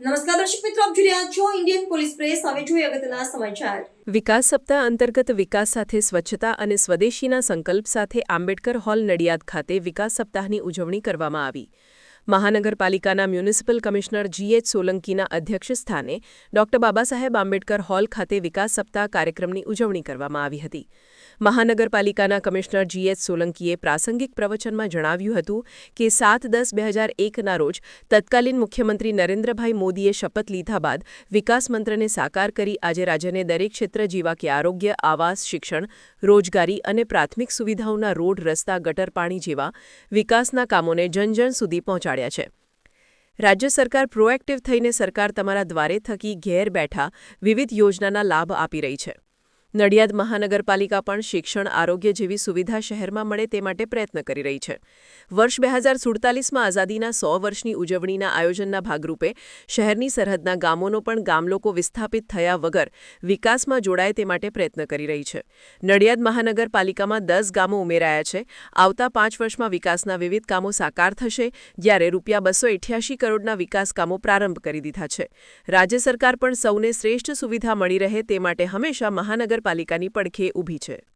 નમસ્કાર દર્શક મિત્રો, આપ જોઈ રહ્યા છો ઇન્ડિયન પોલીસ પ્રેસ હવે જોઈએ અગત્યના સમાચાર. વિકાસ સપ્તાહ અંતર્ગત વિકાસ સાથે સ્વચ્છતા અને સ્વદેશીના સંકલ્પ સાથે આંબેડકર હોલ નડિયાદ ખાતે વિકાસ સપ્તાહની ઉજવણી કરવામાં આવી. મહાનગરપાલિકાના મ્યુનિસિપલ કમિશનર જીએચ સોલંકીના અધ્યક્ષસ્થાને ડોક્ટર બાબાસાહેબ આંબેડકર હોલ ખાતે વિકાસ સપ્તાહ કાર્યક્રમની ઉજવણી કરવામાં આવી હતી. મહાનગરપાલિકાના કમિશનર જીએચ સોલંકીએ પ્રાસંગિક પ્રવચનમાં જણાવ્યું હતું કે સાત દસ બે હજાર એકના રોજ તત્કાલીન મુખ્યમંત્રી નરેન્દ્રભાઈ મોદીએ શપથ લીધા બાદ વિકાસ મંત્રને સાકાર કરી આજે રાજ્યને દરેક ક્ષેત્ર જેવા કે આરોગ્ય, આવાસ, શિક્ષણ, રોજગારી અને પ્રાથમિક સુવિધાઓના રોડ, રસ્તા, ગટર, પાણી જેવા વિકાસના કામોને જનજન સુધી પહોંચાડ્યા છે. રાજ્ય સરકાર પ્રોએક્ટિવ થઈને સરકાર તમારા દ્વારે થકી ઘેર બેઠા વિવિધ યોજનાના લાભ આપી રહી છે. નડિયાદ મહાનગરપાલિકા પણ શિક્ષણ, આરોગ્ય જેવી સુવિધા શહેરમાં મળે તે માટે પ્રયત્ન કરી રહી છે. વર્ષ બે હજાર સુડતાલીસમાં આઝાદીના સો વર્ષની ઉજવણીના આયોજનના ભાગરૂપે શહેરની સરહદના ગામોનો પણ ગામલોકો વિસ્થાપિત થયા વગર વિકાસમાં જોડાય તે માટે પ્રયત્ન કરી રહી છે. નડિયાદ મહાનગરપાલિકામાં દસ ગામો ઉમેરાયા છે. આવતા પાંચ વર્ષમાં વિકાસના વિવિધ કામો સાકાર થશે, જ્યારે રૂપિયા બસો એઠ્યાસી કરોડના વિકાસ કામો પ્રારંભ કરી દીધા છે. રાજ્ય સરકાર પણ સૌને શ્રેષ્ઠ સુવિધા મળી રહે તે માટે હંમેશા મહાનગરપાલિકાની પડખે ઊભી છે.